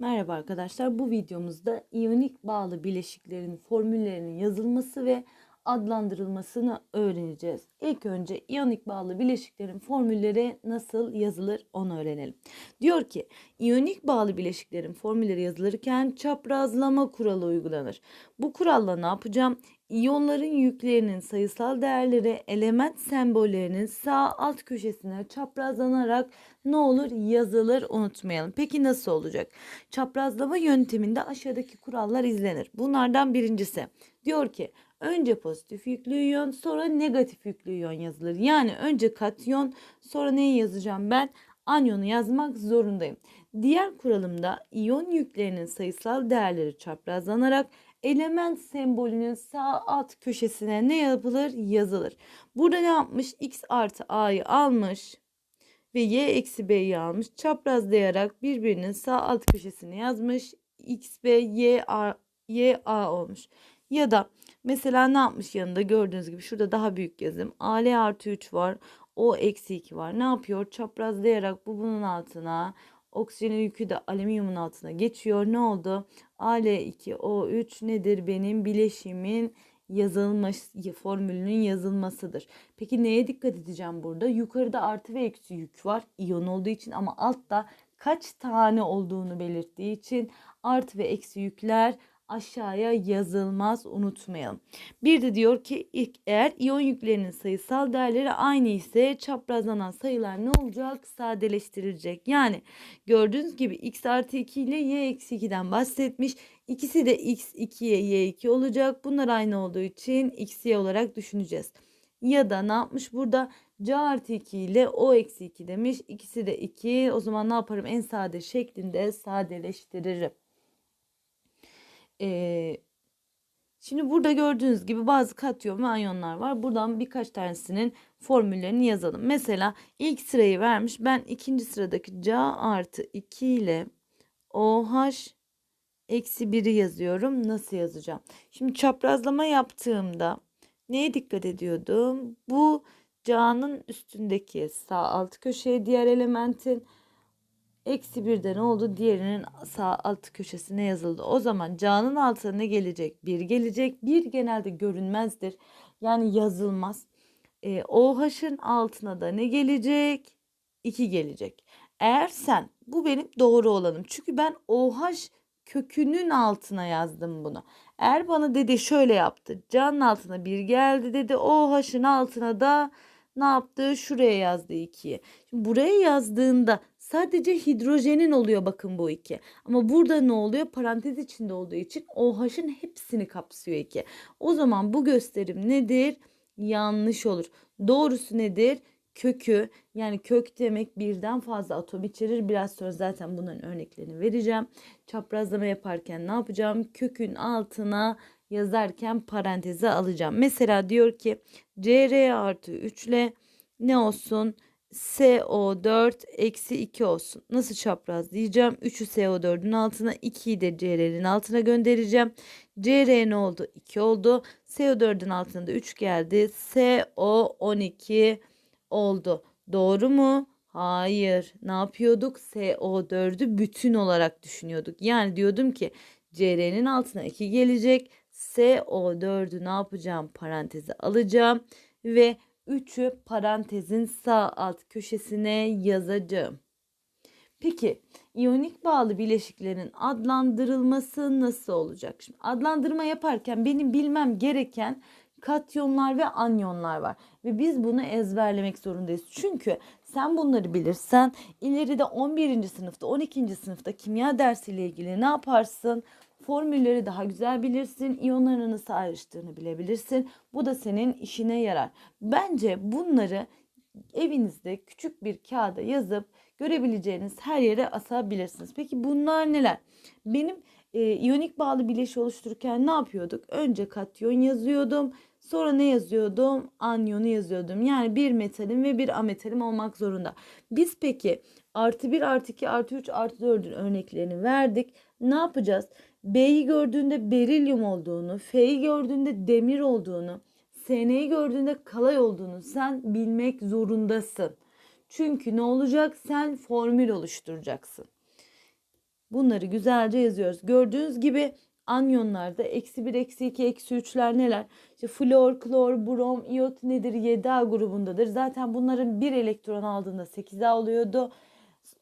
Merhaba arkadaşlar. Bu videomuzda iyonik bağlı bileşiklerin formüllerinin yazılması ve adlandırılmasını öğreneceğiz. İlk önce iyonik bağlı bileşiklerin formülleri nasıl yazılır onu öğrenelim. Diyor ki iyonik bağlı bileşiklerin formülleri yazılırken çaprazlama kuralı uygulanır. Bu kuralla ne yapacağım? İyonların yüklerinin sayısal değerleri element sembollerinin sağ alt köşesine çaprazlanarak ne olur yazılır unutmayalım. Peki nasıl olacak? Çaprazlama yönteminde aşağıdaki kurallar izlenir. Bunlardan birincisi diyor ki önce pozitif yüklü iyon sonra negatif yüklü iyon yazılır. Yani önce katyon sonra neyi yazacağım ben? Anyonu yazmak zorundayım. Diğer kuralımda iyon yüklerinin sayısal değerleri çaprazlanarak element sembolünün sağ alt köşesine ne yapılır? Yazılır. Burada ne yapmış? X artı A'yı almış ve Y eksi B'yi almış. Çaprazlayarak birbirinin sağ alt köşesine yazmış. X, B, Y, A, Y, A olmuş. Ya da mesela ne yapmış yanında gördüğünüz gibi şurada daha büyük yazım. AL artı 3 var. O eksi 2 var. Ne yapıyor? Çaprazlayarak bu bunun altına oksijenin yükü de alüminyumun altına geçiyor. Ne oldu? Al2O3 nedir? Benim bileşimin yazılmış formülünün yazılmasıdır. Peki neye dikkat edeceğim burada? Yukarıda artı ve eksi yük var iyon olduğu için ama altta kaç tane olduğunu belirttiği için artı ve eksi yükler aşağıya yazılmaz unutmayalım. Bir de diyor ki ilk eğer iyon yüklerinin sayısal değerleri aynı ise çaprazlanan sayılar ne olacak? Sadeleştirilecek. Yani gördüğünüz gibi x artı 2 ile y eksi 2'den bahsetmiş. İkisi de x 2'ye y 2 olacak. Bunlar aynı olduğu için x y olarak düşüneceğiz. Ya da ne yapmış burada? C artı 2 ile O eksi 2 demiş. İkisi de 2. O zaman ne yaparım? En sade şeklinde sadeleştiririm. Ee, şimdi burada gördüğünüz gibi bazı katyon ve anyonlar var. Buradan birkaç tanesinin formüllerini yazalım. Mesela ilk sırayı vermiş. Ben ikinci sıradaki C artı 2 ile OH eksi 1'i yazıyorum. Nasıl yazacağım? Şimdi çaprazlama yaptığımda neye dikkat ediyordum? Bu C'nın üstündeki sağ alt köşeye diğer elementin Eksi birde ne oldu? Diğerinin sağ alt köşesine yazıldı. O zaman C'nın altına ne gelecek? Bir gelecek. Bir genelde görünmezdir. Yani yazılmaz. E, OH'ın altına da ne gelecek? 2 gelecek. Eğer sen bu benim doğru olanım. Çünkü ben OH kökünün altına yazdım bunu. Eğer bana dedi şöyle yaptı. C'nın altına bir geldi dedi. OH'ın altına da ne yaptı? Şuraya yazdı 2'yi. Şimdi buraya yazdığında sadece hidrojenin oluyor bakın bu 2. Ama burada ne oluyor? Parantez içinde olduğu için OH'ın hepsini kapsıyor 2. O zaman bu gösterim nedir? Yanlış olur. Doğrusu nedir? Kökü yani kök demek birden fazla atom içerir. Biraz sonra zaten bunların örneklerini vereceğim. Çaprazlama yaparken ne yapacağım? Kökün altına yazarken paranteze alacağım. Mesela diyor ki Cr artı 3 ile ne olsun? CO4 eksi 2 olsun. Nasıl çapraz diyeceğim? 3'ü CO4'ün altına 2'yi de Cr'nin altına göndereceğim. Cr ne oldu? 2 oldu. CO4'ün altına da 3 geldi. CO12 oldu. Doğru mu? Hayır. Ne yapıyorduk? CO4'ü bütün olarak düşünüyorduk. Yani diyordum ki Cr'nin altına 2 gelecek. CO4'ü ne yapacağım? Paranteze alacağım ve 3'ü parantezin sağ alt köşesine yazacağım. Peki iyonik bağlı bileşiklerin adlandırılması nasıl olacak? Şimdi adlandırma yaparken benim bilmem gereken katyonlar ve anyonlar var. Ve biz bunu ezberlemek zorundayız. Çünkü sen bunları bilirsen ileride 11. sınıfta 12. sınıfta kimya dersiyle ilgili ne yaparsın? Formülleri daha güzel bilirsin. İyonların nasıl ayrıştığını bilebilirsin. Bu da senin işine yarar. Bence bunları evinizde küçük bir kağıda yazıp görebileceğiniz her yere asabilirsiniz. Peki bunlar neler? Benim e, iyonik bağlı bileşi oluştururken ne yapıyorduk? Önce katyon yazıyordum. Sonra ne yazıyordum? Anyonu yazıyordum. Yani bir metalim ve bir ametalim olmak zorunda. Biz peki artı 1, artı 2, artı 3, artı 4'ün örneklerini verdik. Ne yapacağız? B'yi gördüğünde berilyum olduğunu, F'yi gördüğünde demir olduğunu, SN'yi gördüğünde kalay olduğunu sen bilmek zorundasın. Çünkü ne olacak? Sen formül oluşturacaksın. Bunları güzelce yazıyoruz. Gördüğünüz gibi anyonlarda eksi 1, eksi 2, eksi 3'ler neler? İşte flor, klor, brom, iyot nedir? 7A grubundadır. Zaten bunların bir elektron aldığında 8A oluyordu.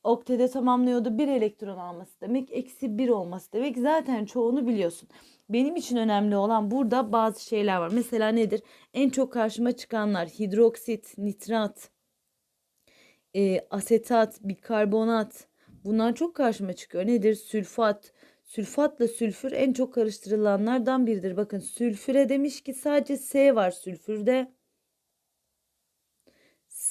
Oktede tamamlıyordu. Bir elektron alması demek eksi 1 olması demek. Zaten çoğunu biliyorsun. Benim için önemli olan burada bazı şeyler var. Mesela nedir? En çok karşıma çıkanlar hidroksit, nitrat, e, asetat, bikarbonat. Bunlar çok karşıma çıkıyor. Nedir? Sülfat. Sülfatla sülfür en çok karıştırılanlardan biridir. Bakın sülfüre demiş ki sadece S var sülfürde.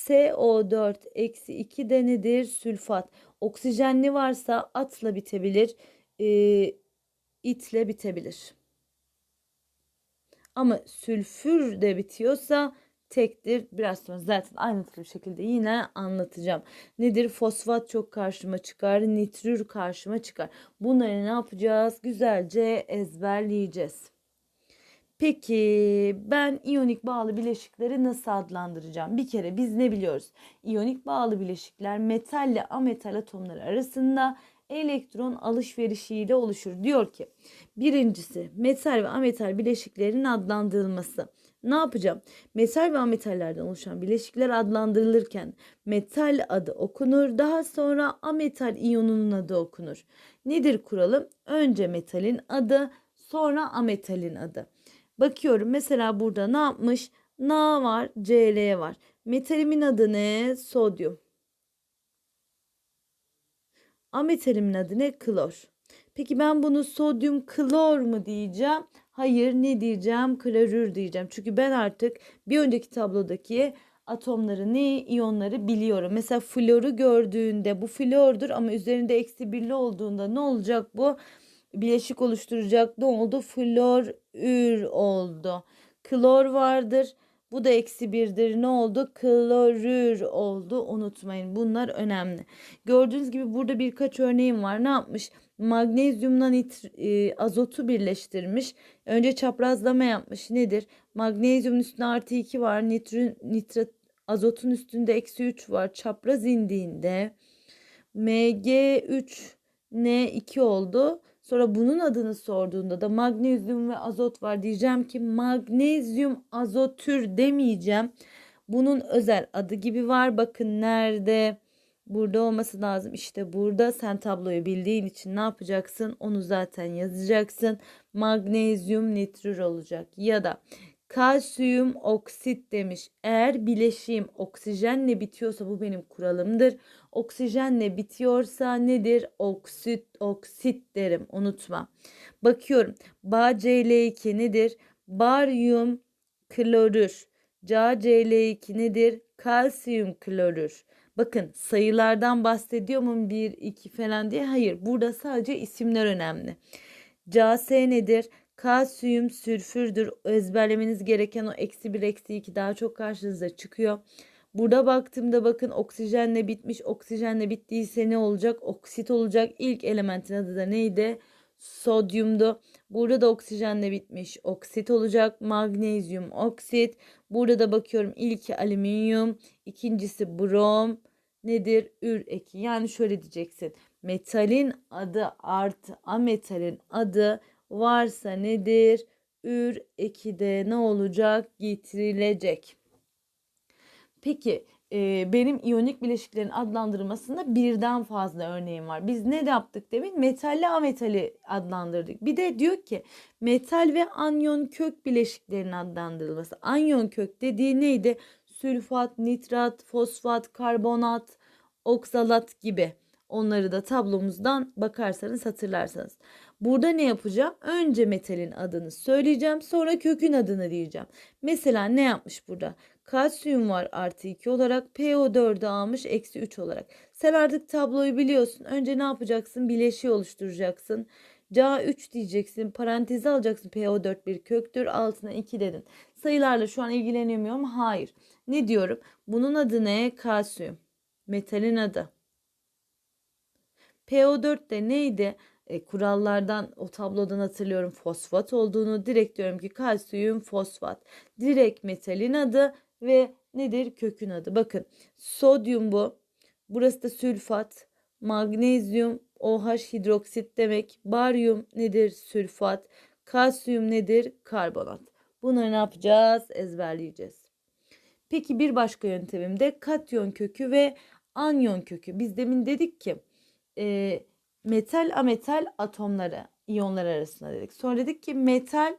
SO4 eksi 2 de nedir? Sülfat. Oksijenli varsa atla bitebilir. E, itle bitebilir. Ama sülfür de bitiyorsa tektir. Biraz sonra zaten ayrıntılı bir şekilde yine anlatacağım. Nedir? Fosfat çok karşıma çıkar. Nitrür karşıma çıkar. Bunları ne yapacağız? Güzelce ezberleyeceğiz. Peki ben iyonik bağlı bileşikleri nasıl adlandıracağım? Bir kere biz ne biliyoruz? İyonik bağlı bileşikler metal ile ametal atomları arasında elektron alışverişiyle oluşur. Diyor ki birincisi metal ve ametal bileşiklerin adlandırılması. Ne yapacağım? Metal ve ametallerden oluşan bileşikler adlandırılırken metal adı okunur, daha sonra ametal iyonunun adı okunur. Nedir kuralım? Önce metalin adı, sonra ametalin adı. Bakıyorum mesela burada ne yapmış? Na var, Cl var. Metalimin adı ne? Sodyum. Ametalimin adı ne? Klor. Peki ben bunu sodyum klor mu diyeceğim? Hayır ne diyeceğim? Klorür diyeceğim. Çünkü ben artık bir önceki tablodaki atomları ne iyonları biliyorum. Mesela floru gördüğünde bu flordur ama üzerinde eksi birli olduğunda ne olacak bu? Bileşik oluşturacak. Ne oldu? Florür oldu. Klor vardır. Bu da eksi birdir. Ne oldu? Klorür oldu. Unutmayın. Bunlar önemli. Gördüğünüz gibi burada birkaç örneğim var. Ne yapmış? Magnezyumla nitr, e, azotu birleştirmiş. Önce çaprazlama yapmış. Nedir? Magnezyumun üstünde artı 2 var. Nitrin, nitrat, azotun üstünde eksi 3 var. Çapraz indiğinde Mg3 N2 oldu. Sonra bunun adını sorduğunda da magnezyum ve azot var diyeceğim ki magnezyum azotür demeyeceğim. Bunun özel adı gibi var. Bakın nerede? Burada olması lazım. İşte burada sen tabloyu bildiğin için ne yapacaksın? Onu zaten yazacaksın. Magnezyum nitrür olacak. Ya da kalsiyum oksit demiş. Eğer bileşiğim oksijenle bitiyorsa bu benim kuralımdır. Oksijenle bitiyorsa nedir? Oksit, oksit derim. Unutma. Bakıyorum. BaCl2 nedir? Baryum klorür. CaCl2 nedir? Kalsiyum klorür. Bakın sayılardan bahsediyor mu 1, 2 falan diye? Hayır. Burada sadece isimler önemli. CaS nedir? Kalsiyum sülfürdür. Ezberlemeniz gereken o eksi 1, eksi 2 daha çok karşınıza çıkıyor. Burada baktığımda bakın oksijenle bitmiş. Oksijenle bittiyse ne olacak? Oksit olacak. İlk elementin adı da neydi? Sodyumdu. Burada da oksijenle bitmiş. Oksit olacak. Magnezyum oksit. Burada da bakıyorum ilki alüminyum. ikincisi brom. Nedir? Ür eki. Yani şöyle diyeceksin. Metalin adı artı ametalin adı varsa nedir? Ür eki de ne olacak? Getirilecek. Peki e, benim iyonik bileşiklerin adlandırılmasında birden fazla örneğim var. Biz ne yaptık demin? Metalli ametali adlandırdık. Bir de diyor ki metal ve anyon kök bileşiklerin adlandırılması. Anyon kök dediği neydi? Sülfat, nitrat, fosfat, karbonat, oksalat gibi. Onları da tablomuzdan bakarsanız hatırlarsanız. Burada ne yapacağım? Önce metalin adını söyleyeceğim. Sonra kökün adını diyeceğim. Mesela ne yapmış burada? Kalsiyum var artı 2 olarak. PO4'ü almış eksi 3 olarak. Sen artık tabloyu biliyorsun. Önce ne yapacaksın? Bileşiği oluşturacaksın. Ca3 diyeceksin. Parantezi alacaksın. PO4 bir köktür. Altına 2 dedin. Sayılarla şu an ilgilenemiyorum. Hayır. Ne diyorum? Bunun adı ne? Kalsiyum. Metalin adı. PO4 de neydi? E, kurallardan o tablodan hatırlıyorum fosfat olduğunu. Direkt diyorum ki kalsiyum fosfat. Direkt metalin adı ve nedir? Kökün adı. Bakın sodyum bu. Burası da sülfat. Magnezyum OH hidroksit demek. Baryum nedir? Sülfat. Kalsiyum nedir? Karbonat. Bunları ne yapacağız? Ezberleyeceğiz. Peki bir başka yöntemim de katyon kökü ve anyon kökü. Biz demin dedik ki e, metal ametal atomları iyonlar arasında dedik. Sonra dedik ki metal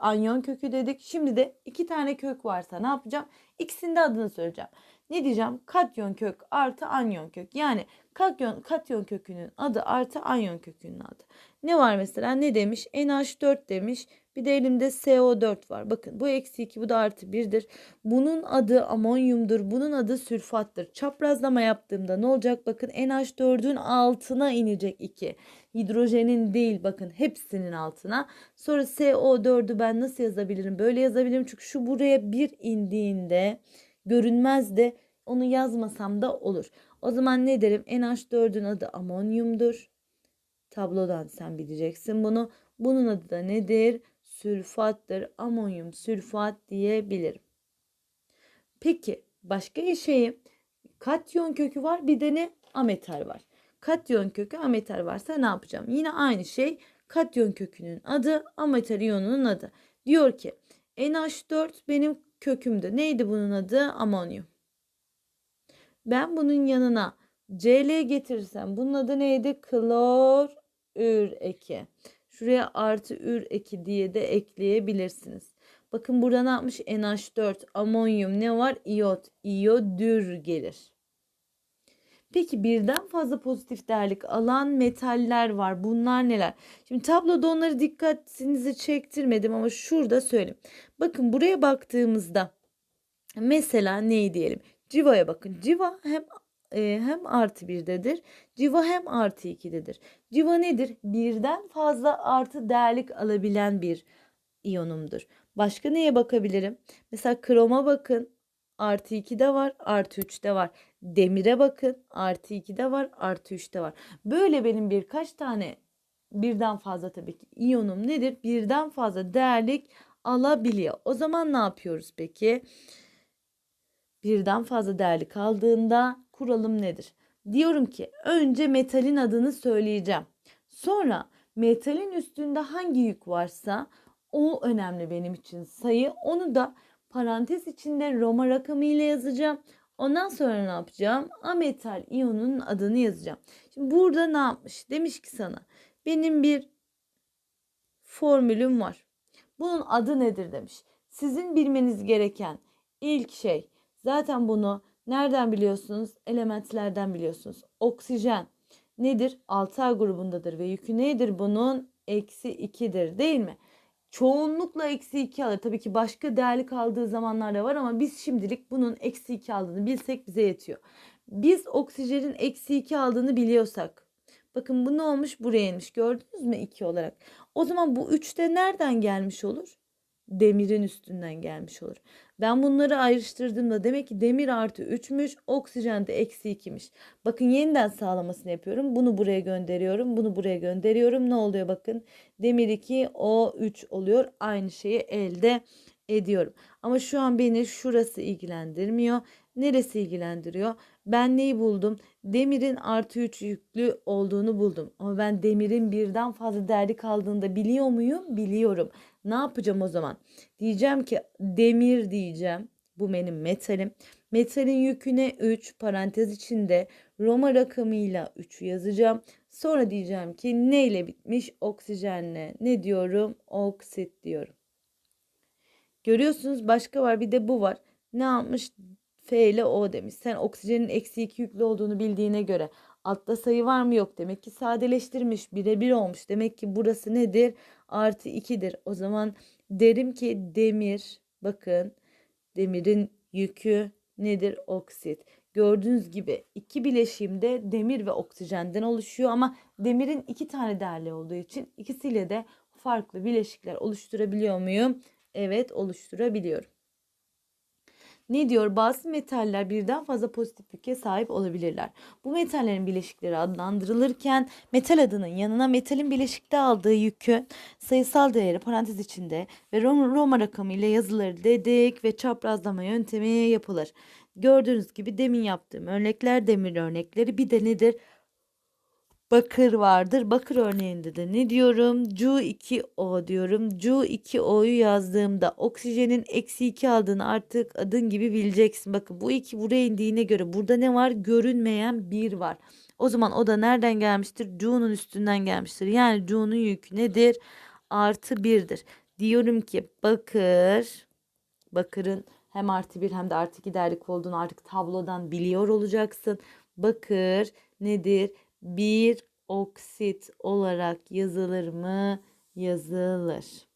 anyon kökü dedik. Şimdi de iki tane kök varsa ne yapacağım? İkisinin de adını söyleyeceğim. Ne diyeceğim? Katyon kök artı anyon kök. Yani katyon, katyon kökünün adı artı anyon kökünün adı. Ne var mesela? Ne demiş? NH4 demiş. Bir de elimde CO4 var. Bakın bu eksi 2 bu da artı 1'dir. Bunun adı amonyumdur. Bunun adı sülfattır. Çaprazlama yaptığımda ne olacak? Bakın NH4'ün altına inecek 2. Hidrojenin değil bakın hepsinin altına. Sonra CO4'ü ben nasıl yazabilirim? Böyle yazabilirim. Çünkü şu buraya bir indiğinde görünmez de onu yazmasam da olur. O zaman ne derim? NH4'ün adı amonyumdur. Tablodan sen bileceksin bunu. Bunun adı da nedir? Sülfattır. Amonyum sülfat diyebilirim. Peki başka şeyi katyon kökü var bir de ne? Ametal var. Katyon kökü ametal varsa ne yapacağım? Yine aynı şey katyon kökünün adı ametal iyonunun adı. Diyor ki NH4 benim kökümdü. Neydi bunun adı? Amonyum. Ben bunun yanına Cl getirirsem bunun adı neydi? Klor ür eki. Şuraya artı ür eki diye de ekleyebilirsiniz. Bakın burada ne yapmış? NH4, amonyum ne var? İyot, iyodür gelir. Peki birden fazla pozitif değerlik alan metaller var. Bunlar neler? Şimdi tabloda onları dikkatinizi çektirmedim ama şurada söyleyeyim. Bakın buraya baktığımızda mesela neyi diyelim? Civa'ya bakın. Civa hem e, hem artı birdedir. Civa hem artı ikidedir. Civa nedir? Birden fazla artı değerlik alabilen bir iyonumdur. Başka neye bakabilirim? Mesela kroma bakın. Artı 2'de var, artı 3'te var. Demire bakın. Artı 2'de var, artı 3'te var. Böyle benim birkaç tane birden fazla tabii ki iyonum nedir? Birden fazla değerlik alabiliyor. O zaman ne yapıyoruz peki? Birden fazla değerlik aldığında kuralım nedir? Diyorum ki önce metalin adını söyleyeceğim. Sonra metalin üstünde hangi yük varsa o önemli benim için sayı. Onu da parantez içinde Roma rakamı ile yazacağım. Ondan sonra ne yapacağım? Ametal iyonun adını yazacağım. Şimdi burada ne yapmış? Demiş ki sana benim bir formülüm var. Bunun adı nedir demiş. Sizin bilmeniz gereken ilk şey zaten bunu nereden biliyorsunuz? Elementlerden biliyorsunuz. Oksijen nedir? 6A grubundadır ve yükü nedir bunun? Eksi 2'dir değil mi? çoğunlukla eksi 2 alır. Tabii ki başka değerli kaldığı zamanlar da var ama biz şimdilik bunun eksi 2 aldığını bilsek bize yetiyor. Biz oksijenin eksi 2 aldığını biliyorsak bakın bu ne olmuş buraya inmiş gördünüz mü 2 olarak. O zaman bu 3 de nereden gelmiş olur? Demirin üstünden gelmiş olur. Ben bunları ayrıştırdığımda demek ki demir artı 3'müş, oksijen de eksi 2'miş. Bakın yeniden sağlamasını yapıyorum. Bunu buraya gönderiyorum, bunu buraya gönderiyorum. Ne oluyor bakın? Demir 2, O 3 oluyor. Aynı şeyi elde ediyorum. Ama şu an beni şurası ilgilendirmiyor. Neresi ilgilendiriyor? Ben neyi buldum? Demirin artı 3 yüklü olduğunu buldum. Ama ben demirin birden fazla değerli kaldığında biliyor muyum? Biliyorum. Ne yapacağım o zaman? Diyeceğim ki demir diyeceğim. Bu benim metalim. Metalin yüküne 3 parantez içinde Roma rakamıyla 3 yazacağım. Sonra diyeceğim ki ne ile bitmiş? Oksijenle. Ne diyorum? Oksit diyorum. Görüyorsunuz başka var bir de bu var. Ne yapmış? F ile O demiş. Sen oksijenin eksi 2 yüklü olduğunu bildiğine göre altta sayı var mı yok. Demek ki sadeleştirmiş birebir olmuş. Demek ki burası nedir? Artı 2'dir. O zaman derim ki demir bakın demirin yükü nedir? Oksit. Gördüğünüz gibi iki bileşimde demir ve oksijenden oluşuyor ama demirin iki tane değerli olduğu için ikisiyle de farklı bileşikler oluşturabiliyor muyum? Evet oluşturabiliyorum. Ne diyor? Bazı metaller birden fazla pozitif yüke sahip olabilirler. Bu metallerin bileşikleri adlandırılırken metal adının yanına metalin bileşikte aldığı yükü sayısal değeri parantez içinde ve Roma, rakamı ile yazılır dedik ve çaprazlama yöntemi yapılır. Gördüğünüz gibi demin yaptığım örnekler demir örnekleri bir de nedir? Bakır vardır. Bakır örneğinde de ne diyorum? Cu2O diyorum. Cu2O'yu yazdığımda oksijenin eksi 2 aldığını artık adın gibi bileceksin. Bakın bu iki buraya indiğine göre burada ne var? Görünmeyen bir var. O zaman o da nereden gelmiştir? Cu'nun üstünden gelmiştir. Yani Cu'nun yükü nedir? Artı birdir. Diyorum ki bakır, bakırın hem artı bir hem de artı iki değerlik olduğunu artık tablodan biliyor olacaksın. Bakır nedir? Bir oksit olarak yazılır mı? Yazılır.